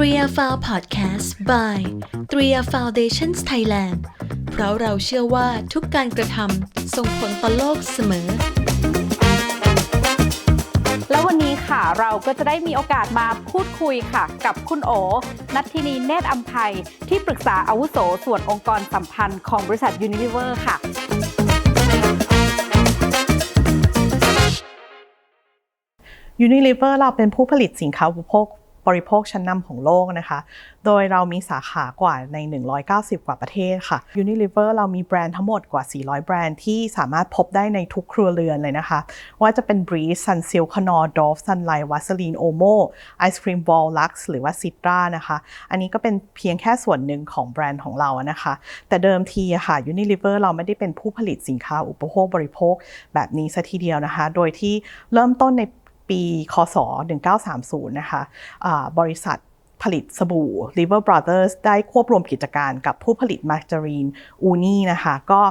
3 r f o u Podcast by 3 r Foundations Thailand เพราะเราเชื่อว่าทุกการกระทำส่งผลต่อโลกเสมอ แล้ววันนี้ค่ะเราก็จะได้มีโอกาสมาพูดคุยค่ะ กับคุณโอ นัทธินีเนตรอัมภัย ที่ปรึกษาอาวุโสส่วนองค์กรสัมพันธ์ของบริษัท Unilever ค่ะ Unilever เราเป็นผู้ผลิตสินค้าอุปโภค บริโภคชั้นนำของโลกนะคะ โดยเรามีสาขากว่าใน 190 กว่าประเทศค่ะ Unilever เรามีแบรนด์ทั้งหมดกว่า 400 แบรนด์ที่สามารถพบได้ในทุกครัวเรือนเลยนะคะ ว่าจะเป็น Breeze Sunsilk Knorr Dove Sunlight Vaseline Omo Ice Cream Ball Lux หรือว่า Citra นะคะ อันนี้ก็เป็นเพียงแค่ส่วนหนึ่งของแบรนด์ของเรานะคะ แต่เดิมทีอะค่ะ Unilever เราไม่ได้เป็นผู้ผลิตสินค้าอุปโภคบริโภคแบบนี้ซะทีเดียวนะคะ โดยที่เริ่มต้นใน ปีคศ 1930 นะคะะบริษัทผลิตสบู่ River Brothers ได้ควบรวมกิจการกับผู้ผลิตมาการีนอูนี่นะคะ ก็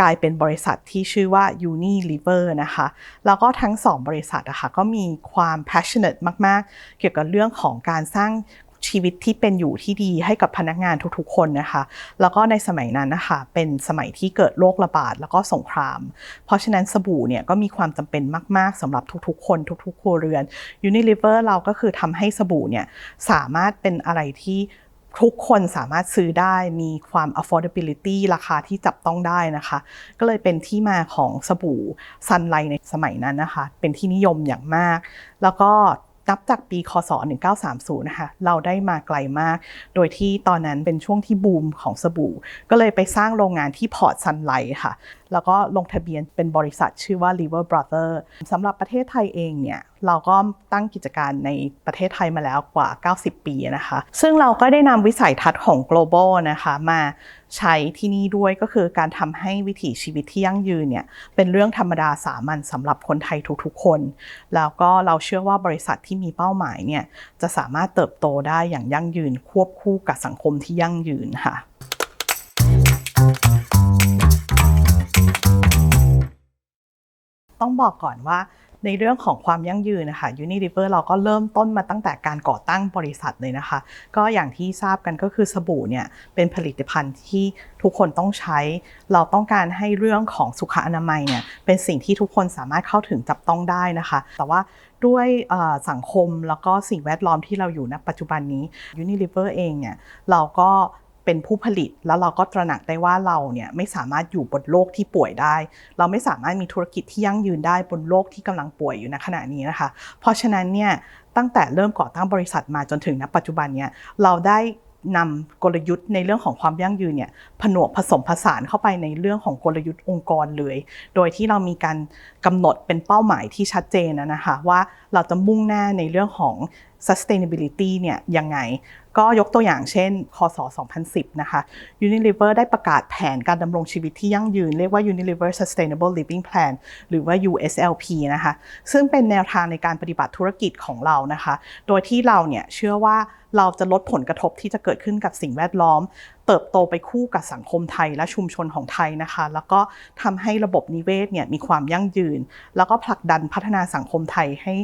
กลายเป็นบริษัทที่ชื่อว่า Uni Liver นะคะ แล้วก็ทั้งสองบริษัทนะคะก็มีความ passionate มาก ๆ เกี่ยวกับเรื่องของการสร้าง ชีวิตที่เป็นอยู่ที่ดีให้กับพนักงานทุกๆ คนนะคะ แล้วก็ในสมัยนั้นนะคะเป็นสมัยที่เกิดโรคระบาดแล้วก็สงคราม เพราะฉะนั้นสบู่เนี่ยก็มีความจำเป็นมาก ๆสำหรับทุกๆ คนทุกๆครัวเรือน Unilever เราก็คือทำให้สบู่เนี่ยสามารถเป็นอะไรที่ทุกคนสามารถซื้อได้มีความ affordability ราคาที่จับต้องได้นะคะ ก็เลยเป็นที่มาของสบู่ซันไลในสมัยนั้นนะคะ เป็นที่นิยมอย่างมาก แล้วก็ นับจากปีคศ 1930 นะคะ เราได้มาไกลมาก โดยที่ตอนนั้นเป็นช่วงที่บูมของสบู่ ก็เลยไปสร้างโรงงานที่พอร์ตซันไลท์ค่ะแล้วก็ลงทะเบียนเป็นบริษัทชื่อว่า River Brother สำหรับประเทศไทยเองเนี่ยเราก็ตั้งกิจการในประเทศไทยมาแล้วกว่า 90 ปีนะคะ ซึ่งเราก็ได้นำวิสัยทัศน์ของ global นะคะมาใช้ที่นี่ด้วยก็คือการทำให้วิถีชีวิตที่ยั่งยืนเนี่ยเป็นเรื่องธรรมดาสามัญสำหรับคนไทยทุกๆคน แล้วก็เราเชื่อว่าบริษัทที่มีเป้าหมายเนี่ยจะสามารถเติบโตได้อย่างยั่งยืนควบคู่กับสังคมที่ยั่งยืนค่ะ ต้องบอกก่อนว่าในเรื่องของความยั่งยืนนะคะ Unilever เราก็เริ่มต้นมาตั้งแต่การก่อตั้งบริษัทเลยนะคะ ก็อย่างที่ทราบกันก็คือสบู่เนี่ยเป็นผลิตภัณฑ์ที่ทุกคนต้องใช้ เราต้องการให้เรื่องของสุขอนามัยเนี่ยเป็นสิ่งที่ทุกคนสามารถเข้าถึงจับต้องได้นะคะ แต่ว่าด้วยสังคมแล้วก็สิ่งแวดล้อมที่เราอยู่ณปัจจุบันนี้ Unilever เองเนี่ยเราก็ เป็นผู้ผลิตแล้วเราก็ตระหนักได้ว่าเราเนี่ยไม่สามารถอยู่บนโลกที่ป่วยได้ เราไม่สามารถมีธุรกิจที่ยั่งยืนได้บนโลกที่กำลังป่วยอยู่ในขณะนี้นะคะ เพราะฉะนั้นเนี่ยตั้งแต่เริ่มก่อตั้งบริษัทมาจนถึงณปัจจุบันเนี่ยเราได้นำกลยุทธ์ในเรื่องของความยั่งยืนเนี่ยผนวกผสมผสานเข้าไปในเรื่องของกลยุทธ์องค์กรเลย โดยที่เรามีการกำหนดเป็นเป้าหมายที่ชัดเจนนะคะว่าเราจะมุ่งหน้าในเรื่องของ sustainability เนี่ยยังไง ก็ยกตัวอย่างเช่น คศ 2010 นะคะ Unilever ได้ประกาศแผนการดำรงชีวิตที่ยั่งยืน เรียกว่า Unilever Sustainable Living Plan หรือว่า USLP นะคะ ซึ่งเป็นแนวทางในการปฏิบัติธุรกิจของเรานะคะ โดยที่เราเนี่ยเชื่อว่าเราจะลดผลกระทบที่จะเกิดขึ้นกับสิ่งแวดล้อม เติบโตไปคู่กับสังคมไทยและชุมชนของไทยนะคะ แล้วก็ทำให้ระบบนิเวศเนี่ยมีความยั่งยืน แล้วก็ผลักดันพัฒนาสังคมไทยให้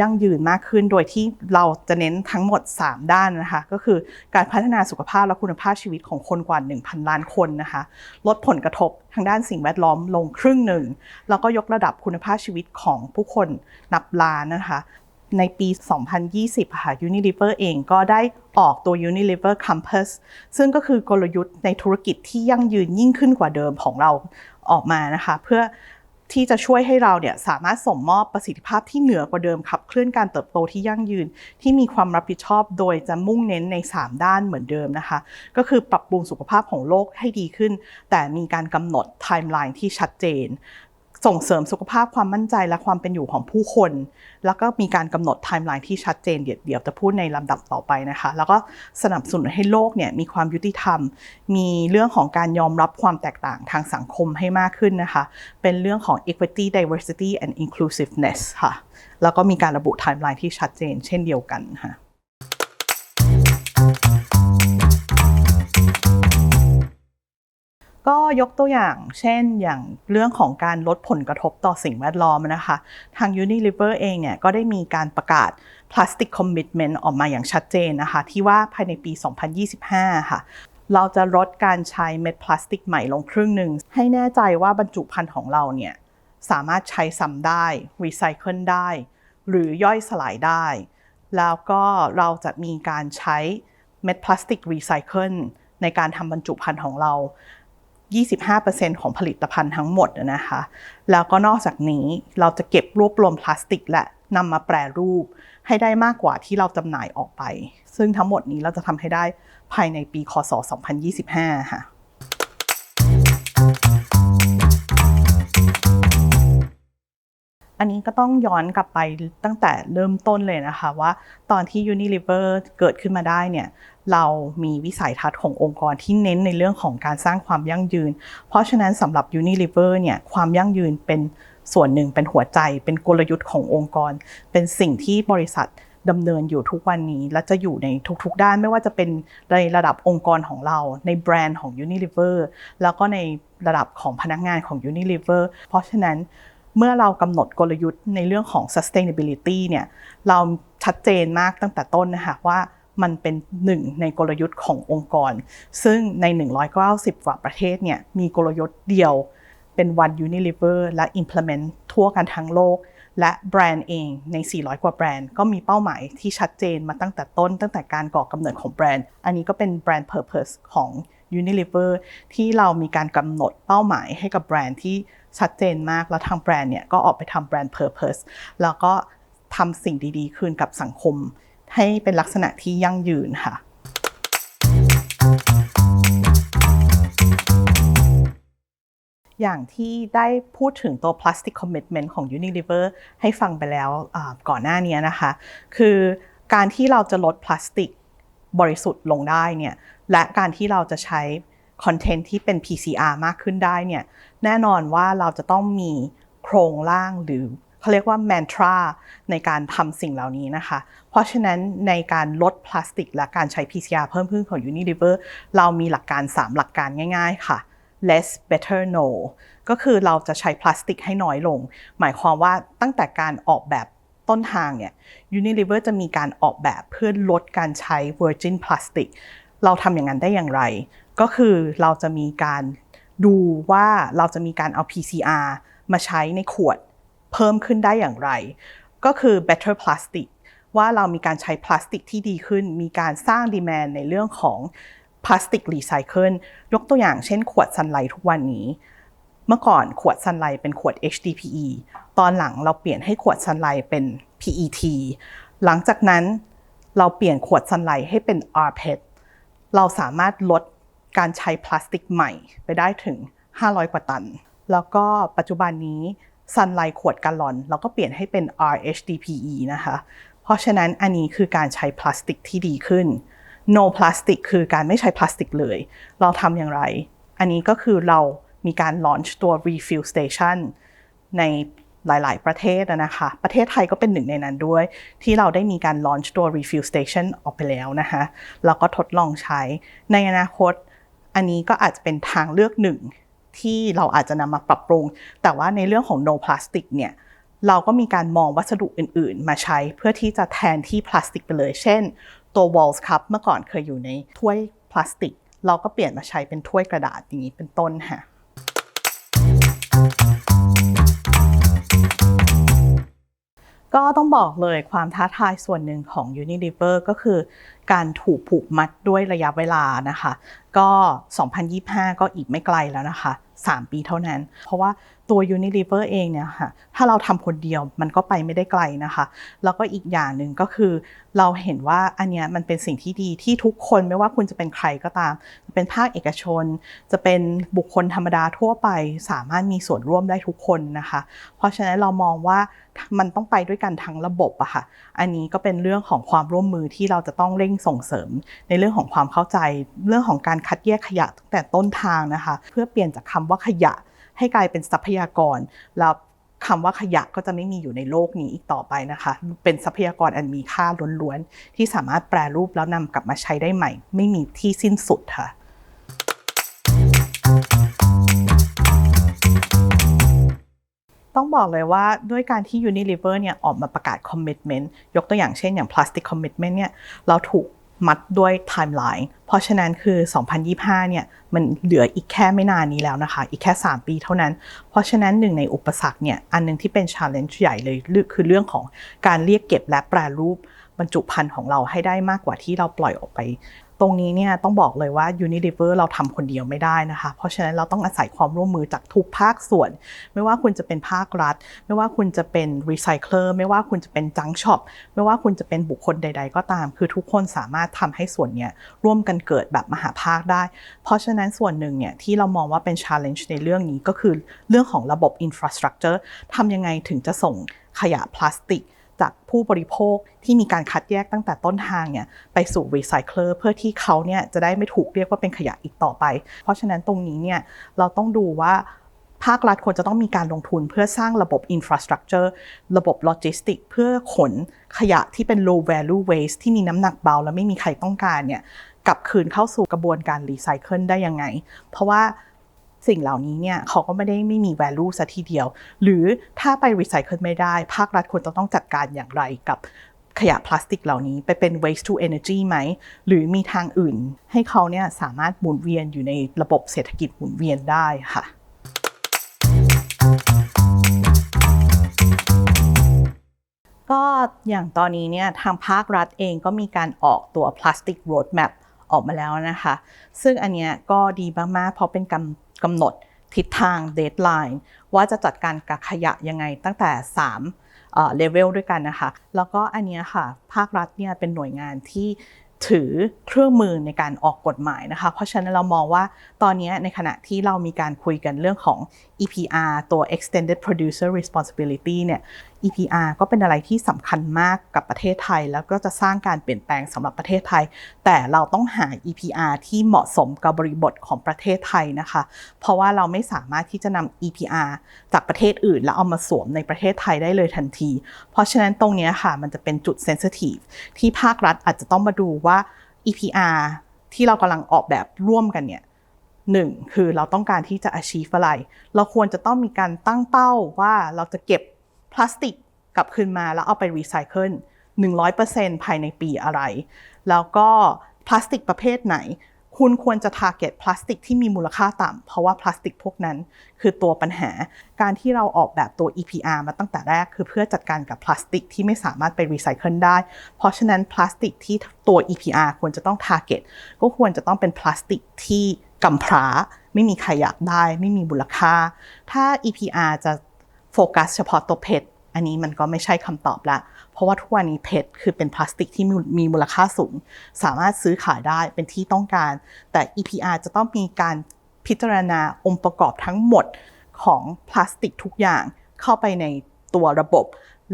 ยั่งยืนมากขึ้น โดยที่เราจะเน้นทั้งหมด 3 ด้านนะคะ ก็คือการพัฒนาสุขภาพและคุณภาพชีวิตของคนกว่า 1,000 ล้านคนนะคะ ลดผลกระทบทางด้านสิ่งแวดล้อมลงครึ่งหนึ่ง แล้วก็ยกระดับคุณภาพชีวิตของผู้คนนับล้านนะคะ ในปี 2020 ค่ะ Unilever เองก็ได้ออกตัว Unilever Campus ซึ่งก็คือกลยุทธ์ในธุรกิจที่ยั่งยืนยิ่งขึ้นกว่าเดิมของเราออกมานะคะ เพื่อที่จะช่วยให้เราเนี่ยสามารถส่งมอบประสิทธิภาพที่เหนือกว่าเดิมขับเคลื่อนการเติบโตที่ยั่งยืน ที่มีความรับผิดชอบโดยจะมุ่งเน้นใน 3 ด้านเหมือนเดิมนะคะ ก็คือปรับปรุงสุขภาพของโลกให้ดีขึ้น แต่มีการกำหนดไทม์ไลน์ที่ชัดเจน ส่งเสริมสุขภาพความมั่นใจและความเป็นอยู่ของผู้คน แล้วก็มีการกำหนดไทม์ไลน์ที่ชัดเจนเดี๋ยวจะพูดในลำดับต่อไปนะคะ แล้วก็สนับสนุนให้โลกเนี่ยมีความยุติธรรม มีเรื่องของการยอมรับความแตกต่างทางสังคมให้มากขึ้นนะคะ เป็นเรื่องของ equity diversity and inclusiveness ค่ะ แล้วก็มีการระบุไทม์ไลน์ที่ชัดเจน เช่นเดียวกันค่ะ ก็ยกตัวอย่างเช่นอย่างเรื่องของการลดผลกระทบต่อสิ่งแวดล้อมนะคะ ทาง Unilever เองเนี่ยก็ได้มีการประกาศ Plastic Commitment ออกมาอย่างชัดเจนนะคะ ที่ว่าภายในปี 2025 ค่ะเราจะลดการใช้เม็ดพลาสติกใหม่ลงครึ่งหนึ่ง ให้แน่ใจว่าบรรจุภัณฑ์ของเราเนี่ยสามารถใช้ซ้ำได้รีไซเคิลได้ หรือย่อยสลายได้ แล้วก็เราจะมีการใช้เม็ดพลาสติกรีไซเคิลในการทำบรรจุภัณฑ์ของเรา 25%ของผลิตภัณฑ์ทั้งหมดนะคะ แล้วก็นอกจากนี้เราจะเก็บรวบรวมพลาสติกและนำมาแปรรูปให้ได้มากกว่าที่เราจำหน่ายออกไป ซึ่งทั้งหมดนี้เราจะทำให้ได้ภายในปีคศ 2025 ค่ะ อันนี้ก็ต้องย้อนกลับไปตั้งแต่เริ่มต้นเลยนะคะว่าตอนที่ Unilever เกิดขึ้นมาได้เนี่ยเรามีวิสัยทัศน์ขององค์กรที่เน้นในเรื่องของการสร้างความยั่งยืน เพราะฉะนั้นสำหรับ Unilever เนี่ยความยั่งยืนเป็นส่วนหนึ่งเป็นหัวใจ เป็นกลยุทธ์ขององค์กร เป็นสิ่งที่บริษัทดำเนินอยู่ทุกวันนี้ และจะอยู่ในทุกๆ ด้านไม่ว่าจะเป็นในระดับองค์กรของเรา ในแบรนด์ของ Unilever แล้วก็ในระดับของพนักงานของ Unilever เพราะฉะนั้น เมื่อเรากำหนดกลยุทธ์ในเรื่องของ sustainability เนี่ยเราชัดเจนมากตั้งแต่ต้นนะคะว่ามันเป็นหนึ่งในกลยุทธ์ขององค์กร ซึ่งใน 190 กว่าประเทศเนี่ยมีกลยุทธ์เดียวเป็น One Unilever และ implement ทั่วกันทั้งโลก และแบรนด์เองใน 400 กว่าแบรนด์ ก็มีเป้าหมายที่ชัดเจนมาตั้งแต่ต้น ตั้งแต่การก่อกำเนิดของแบรนด์ อันนี้ก็เป็นแบรนด์ Purpose ของ Unilever ที่เรามีการกำหนดเป้าหมายให้กับแบรนด์ที่ชัดเจนมาก แล้วทางแบรนด์เนี่ยก็ออกไปทำแบรนด์ Purpose แล้วก็ทำสิ่งดีๆ คืนกับสังคม ให้เป็นลักษณะที่ยั่งยืนค่ะอย่างที่ได้พูดถึงตัว plastic commitment ของ Unilever ให้ฟังไปแล้วก่อนหน้านี้นะคะ คือการที่เราจะลดพลาสติกบริสุทธิ์ลงได้เนี่ย และการที่เราจะใช้คอนเทนต์ที่เป็น PCR มากขึ้นได้เนี่ยแน่นอนว่าเราจะต้องมีโครงร่างหรือเขาเรียกว่า mantra ในการทำสิ่งเหล่านี้นะคะ เพราะฉะนั้นในการลดพลาสติก และการใช้ PCR เพิ่มขึ้นของ Unilever เรามีหลักการ 3 หลักการง่ายๆค่ะ less better no ก็คือเราจะใช้พลาสติกให้น้อยลง หมายความว่าตั้งแต่การออกแบบต้นทางเนี่ย Unilever จะมีการออกแบบเพื่อลดการใช้ virgin plastic เราทำอย่างนั้นได้อย่างไร ก็คือเราจะมีการดูว่าเราจะมีการเอา PCR มาใช้ในขวดเพิ่มขึ้นได้อย่างไร ก็คือ better plastic ว่าเรามีการใช้พลาสติกที่ดีขึ้น มีการสร้างดีแมนในเรื่องของพลาสติกรีไซเคิลยกตัวอย่างเช่นขวดซันไลท์ทุกวันนี้ เมื่อก่อนขวดซันไลท์เป็นขวด HDPE ตอนหลังเราเปลี่ยนให้ขวดซันไลท์เป็น PET หลังจากนั้นเราเปลี่ยนขวดซันไลท์ให้เป็น rPET เราสามารถลดการใช้พลาสติกใหม่ไปได้ถึง 500 กว่าตัน แล้วก็ปัจจุบันนี้ซันไลท์ขวดกาลลอนเราก็เปลี่ยนให้เป็น RHDPE นะคะ เพราะฉะนั้นอันนี้คือการใช้พลาสติกที่ดีขึ้น no plastic คือการไม่ใช้พลาสติกเลย เราทำอย่างไร อันนี้ก็คือเรามีการ launch ตัว refill station ใน หลาย ๆ ประเทศนะคะ ประเทศไทยก็เป็นหนึ่งในนั้นด้วย ที่เราได้มีการ launch ตัว refill station ออกไปแล้วนะคะแล้วก็ทดลองใช้ ในอนาคต อันนี้ก็อาจจะเป็นทางเลือกหนึ่งที่เราอาจจะนำมาปรับปรุง แต่ว่าในเรื่องของ no plastic เนี่ยเราก็มีการมองวัสดุอื่น ๆ มาใช้เพื่อที่จะแทนที่พลาสติกไปเลย เช่น ตัว Walls Cup เมื่อก่อนเคยอยู่ในถ้วยพลาสติก เราก็เปลี่ยนมาใช้เป็นถ้วยกระดาษอย่างนี้เป็นต้นค่ะ ก็ต้องบอกเลยความท้าทายส่วนหนึ่งของ Unilever ก็คือ การถูกผูกมัดด้วยระยะเวลานะคะ ก็ 2025 ก็อีกไม่ไกลแล้วนะคะ 3 ปีเท่านั้น เพราะว่าตัว Unilever เองเนี่ยค่ะถ้าเราทำคนเดียวมันก็ไปไม่ได้ไกลนะคะ แล้วก็อีกอย่างหนึ่งก็คือ เราเห็นว่าอันเนี้ยมันเป็นสิ่งที่ดีที่ทุกคนไม่ว่าคุณจะเป็นใครก็ตามจะเป็นภาคเอกชน จะเป็นบุคคลธรรมดาทั่วไป สามารถมีส่วนร่วมได้ทุกคนนะคะ เพราะฉะนั้นเรามองว่ามันต้องไปด้วยกันทั้งระบบอะค่ะ อันนี้ก็เป็นเรื่องของความร่วมมือที่เราจะต้องเร่งส่งเสริม ในเรื่องของความเข้าใจ เรื่องของการคัดแยกขยะตั้งแต่ต้นทางนะคะ เพื่อเปลี่ยนจากคำว่าขยะให้กลายเป็นทรัพยากรแล้วคำว่าขยะก็จะไม่มีอยู่ในโลกนี้อีกต่อไปนะคะ เป็นทรัพยากรอันมีค่าล้วนๆ ที่สามารถแปรรูปแล้วนำกลับมาใช้ได้ใหม่ ไม่มีที่สิ้นสุดค่ะ ต้องบอกเลยว่าด้วยการที่ Unilever เนี่ยออกมาประกาศ commitment ยกตัวอย่างเช่นอย่าง plastic commitment เนี่ยเราถูกมัดด้วย timeline เพราะฉะนั้นคือ 2025 เนี่ย มันเหลืออีกแค่ไม่นานนี้แล้วนะคะ อีกแค่ 3 ปีเท่านั้น เพราะฉะนั้นหนึ่งในอุปสรรคเนี่ย อันหนึงที่เป็น challenge ใหญ่เลย คือเรื่องของการเรียกเก็บและแปรรูปบรรจุภัณฑ์ของเราให้ได้มากกว่าที่เราปล่อยออกไป ตรงนี้เนี่ยต้องบอกเลยว่า Unilever เราทำคนเดียวไม่ได้นะคะ เพราะฉะนั้นเราต้องอาศัยความร่วมมือจากทุกภาคส่วน ไม่ว่าคุณจะเป็นภาครัฐ ไม่ว่าคุณจะเป็นรีไซเคิลไม่ว่าคุณจะเป็นจังช็อปไม่ว่าคุณจะเป็นบุคคลใด ๆ ก็ตาม คือทุกคนสามารถทำให้ส่วนเนี้ยร่วมกันเกิดแบบมหาภาคได้ เพราะฉะนั้นส่วนหนึ่งเนี่ยที่เรามองว่าเป็น challenge ในเรื่องนี้ก็คือเรื่องของระบบ infrastructure ทำยังไงถึงจะส่งขยะพลาสติก จากผู้บริโภคที่มีการคัดแยกตั้งแต่ต้นทางเนี่ยไปสู่รีไซเคิลเพื่อที่เขาเนี่ยจะได้ไม่ถูกเรียกว่าเป็นขยะอีกต่อไป เพราะฉะนั้นตรงนี้เนี่ยเราต้องดูว่าภาครัฐควรจะต้องมีการลงทุนเพื่อสร้างระบบอินฟราสตรักเจอร์ระบบโลจิสติกเพื่อขนขยะที่เป็น low value waste ที่มีน้ำหนักเบาและไม่มีใครต้องการเนี่ยกลับคืนเข้าสู่กระบวนการรีไซเคิลได้ยังไง เพราะว่า สิ่งเหล่านี้เนี่ยเขาก็ไม่ได้ไม่มี value ซะทีเดียว หรือถ้าไปรีไซเคิลไม่ได้ ภาครัฐควรจะต้องจัดการอย่างไรกับขยะพลาสติกเหล่านี้ไปเป็น waste to energy ไหม หรือมีทางอื่นให้เขาเนี่ยสามารถหมุนเวียนอยู่ในระบบเศรษฐกิจหมุนเวียนได้ค่ะก็อย่างตอนนี้เนี่ยทางภาครัฐเองก็มีการออกตัว plastic roadmap ออกมาแล้วนะคะ ซึ่งอันเนี้ยก็ดีมากๆ เพราะเป็นกำกำหนดทิศทาง deadline ว่าจะจัดการกับขยะยังไงตั้งแต่ 3เลเวลด้วยกันนะคะ แล้วก็อันนี้ค่ะ ภาครัฐเนี่ยเป็นหน่วยงานที่ถือเครื่องมือในการออกกฎหมายนะคะ เพราะฉะนั้นเรามองว่าตอนนี้ในขณะที่เรามีการคุยกันเรื่องของ EPR ตัว Extended Producer Responsibility เนี่ย EPR ก็เป็นอะไรที่สำคัญมากกับประเทศไทย แล้วก็จะสร้างการเปลี่ยนแปลงสำหรับประเทศไทย แต่เราต้องหา EPR ที่เหมาะสมกับบริบทของประเทศไทยนะคะ เพราะว่าเราไม่สามารถที่จะนำ EPR จากประเทศอื่น แล้วเอามาสวมในประเทศไทยได้เลยทันที เพราะฉะนั้นตรงนี้ค่ะมันจะเป็นจุดเซนซิทีฟที่ภาครัฐอาจจะต้องมาดูว่า EPR ที่เรากำลังออกแบบร่วมกันเนี่ย หนึ่งคือเราต้องการที่จะ achieve อะไร เราควรจะต้องมีการตั้งเป้าว่าเราจะเก็บพลาสติกกลับคืนมาแล้วเอาไปรีไซเคิล100%ภายในปีอะไร แล้วก็พลาสติกประเภทไหน คุณควรจะ target พลาสติกที่มีมูลค่าต่ำ เพราะว่าพลาสติกพวกนั้นคือตัวปัญหา การที่เราออกแบบตัว EPR มาตั้งแต่แรก คือเพื่อจัดการกับพลาสติกที่ไม่สามารถไปรีไซเคิลได้ เพราะฉะนั้นพลาสติกที่ตัว EPR ควรจะต้อง target ก็ควรจะต้องเป็นพลาสติกที่กำพร้า ไม่มีใครอยากได้ ไม่มีมูลค่า ถ้า EPR จะโฟกัสเฉพาะตัวเพชรอันนี้มันก็ไม่ใช่คำตอบละ เพราะว่าทุกวันนี้เพชรคือเป็นพลาสติกที่มีมูลค่าสูง สามารถซื้อขายได้เป็นที่ต้องการ แต่ EPR จะต้องมีการพิจารณาองค์ประกอบทั้งหมดของพลาสติกทุกอย่างเข้าไปในตัวระบบ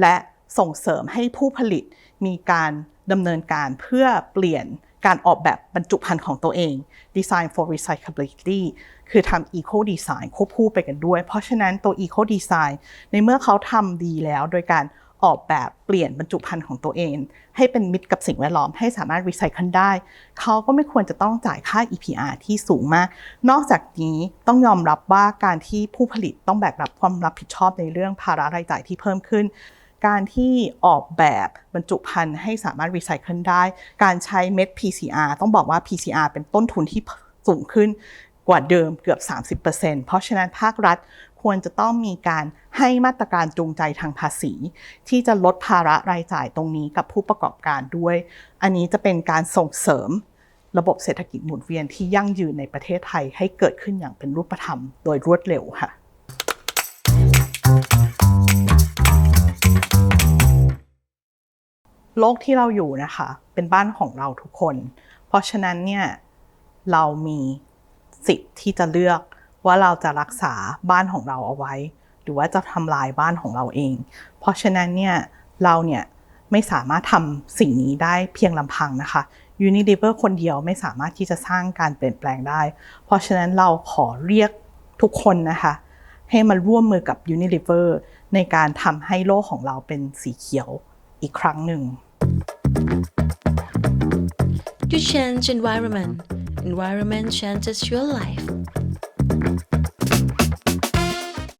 และส่งเสริมให้ผู้ผลิตมีการดำเนินการเพื่อเปลี่ยนการออกแบบบรรจุภัณฑ์ของตัวเอง Design for Recyclability คือทำ Eco Design ควบคู่ไปกันด้วย เพราะฉะนั้นตัว Eco Design ในเมื่อเขาทำดีแล้วโดยการ ออกแบบเปลี่ยนบรรจุภัณฑ์ของตัวเอง ให้เป็นมิตรกับสิ่งแวดล้อมให้สามารถรีไซเคิลได้ เขาก็ไม่ควรจะต้องจ่ายค่า EPR ที่สูงมาก นอกจากนี้ต้องยอมรับว่าการที่ผู้ผลิตต้องแบกรับความรับผิดชอบในเรื่องภาระรายจ่ายที่เพิ่มขึ้น การที่ออกแบบบรรจุภัณฑ์ให้สามารถรีไซเคิลได้ การใช้เม็ด PCR ต้องบอกว่า PCR เป็นต้นทุนที่สูงขึ้นกว่าเดิมเกือบ 30%เพราะฉะนั้นภาครัฐ ควรจะต้องมีการให้มาตรการจูงใจทางภาษี ที่จะลดภาระรายจ่ายตรงนี้กับผู้ประกอบการด้วย อันนี้จะเป็นการส่งเสริมระบบเศรษฐกิจหมุนเวียนที่ยั่งยืนในประเทศไทยให้เกิดขึ้นอย่างเป็นรูปธรรม โดยรวดเร็วค่ะโลกที่เราอยู่นะคะ เป็นบ้านของเราทุกคน เพราะฉะนั้นเนี่ยเรามีสิทธิ์ที่จะเลือก ว่าเราจะรักษาบ้านของเราเอาไว้ หรือว่าจะทำลายบ้านของเราเอง เพราะฉะนั้นเนี่ยเราเนี่ยไม่สามารถทำสิ่งนี้ได้เพียงลำพังนะคะ Unilever คนเดียวไม่สามารถที่จะสร้างการเปลี่ยนแปลงได้ เพราะฉะนั้นเราขอเรียกทุกคนนะคะ ให้มาร่วมมือกับ Unilever ในการทำให้โลกของเราเป็นสีเขียวอีกครั้งหนึ่ง You change environment environment changes your life